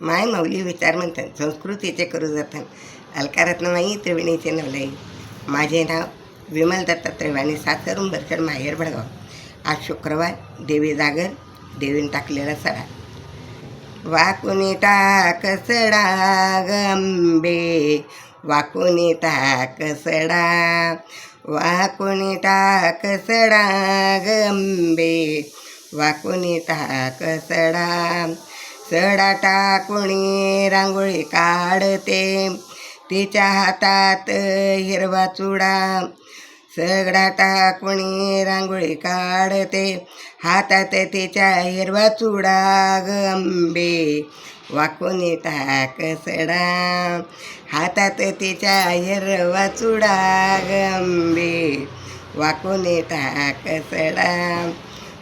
माय माऊली विचार म्हणतात संस्कृतीचे करू जतन. नाही त्रिवेणीचे नवलाई माझे नाव विमल दत्ता त्रिवाणी सासर उंबरखेड माहेर भडगाव. आज शुक्रवार देवी जागर देवीन टाकलेला सडा. वाकुनी टाक सडा गंबे. वाकुनी टाक सडा. वाकुनी टाक सडा गंबे. वाकुनी टाक सडा. सडा टाकुणी रांगोळी काढते. तिच्या हातात हिरवा चुडा. सगळा टाकुणी रांगोळी काढते. हातात तिच्या हिरवा चुडा गंबे वाकुनी टाक सडा. हातात तिच्या हिरवा चुडा गंबे वाकुनी टाक सडा.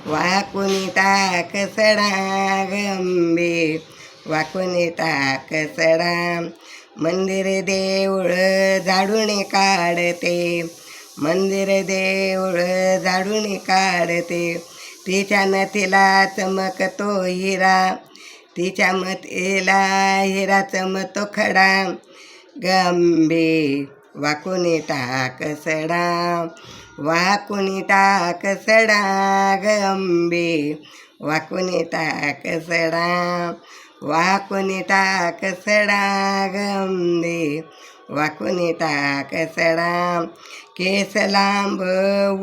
वाकुनी टाक सडा गंबे वाकुनी सडा. मंदिर देऊळ झाडून काढते. मंदिर देऊळ झाडून काढते. तिच्या नथीला चमकतो हिरा. तिच्या मतीला हिरा चमतो खडा. गंभीर. वाकुनी टाक सडा वाकुनी टाक सडा गंबे वाकुनी टाक सडा वाकुनी टाक सडा गंबे वाकुनी टाक सडा केस लांब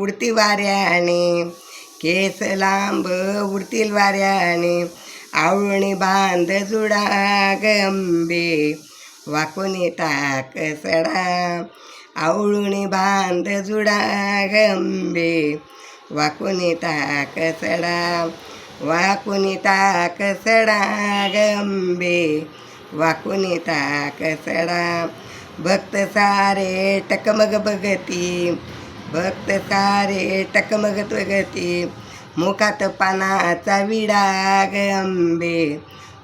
उडती वाऱ्याने केस लांब उडतील वाऱ्याने आवळणी बांध जुडा गंबे वाकुनी टाक सडा आवळुणी बांध जुडा गंबे वाकुनी टाक सडा वाकुनी टाक सडा गंबे वाकुनी टाक सडा भक्त सारे टकमग बघती भक्त सारे टकमग बघती मुखात पानाचा विडा गंबे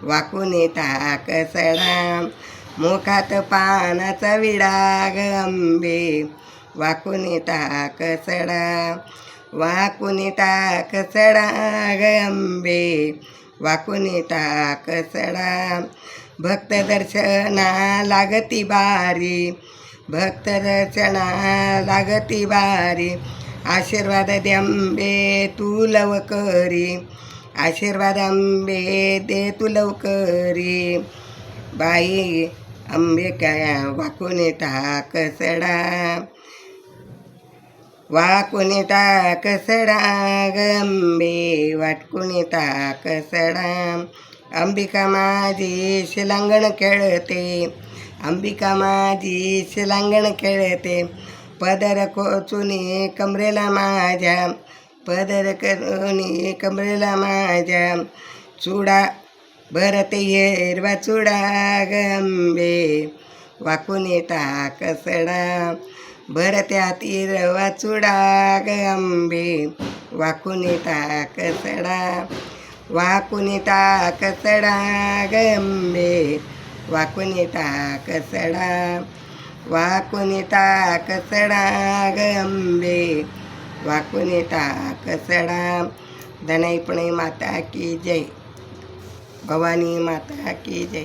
वाकुनी टाक सडा मुखात पानाचा विडा गंबे वाकुनी टाक सडा. वाकुनी टाक सडा गंबे वाकुनी टाक सडा. भक्त दर्शना लागती बारी. भक्त दर्शना लागती बारी. आशीर्वाद द्यांबे तू लवकरी. आशीर्वाद अंबे दे तू लवकरी. बाई अंबिका वाकुनी टाक सडा वाकुनी टाक सडा गंबे वाटकुनी टाक सडा अंबिका माझी शिलांगण खेळते. अंबिका माझी शिलांगण खेळते. पदर कोचुनी कमरेला माझ्या. पदर करुनी कमरेला माझ्या. चुडा भरत हिरवा चुडा गंबे वाकुनी टाक कसडा भरत्यात हिरवा चुडा गंबे वाकून येता कसडा वाकून येता कसडा गंबे वाकुनी टाक कसडा वाकुनी कसडा सडा गंबे वाकुनी टाक सडा धनाईपणे माता की जय भवानी माता की जय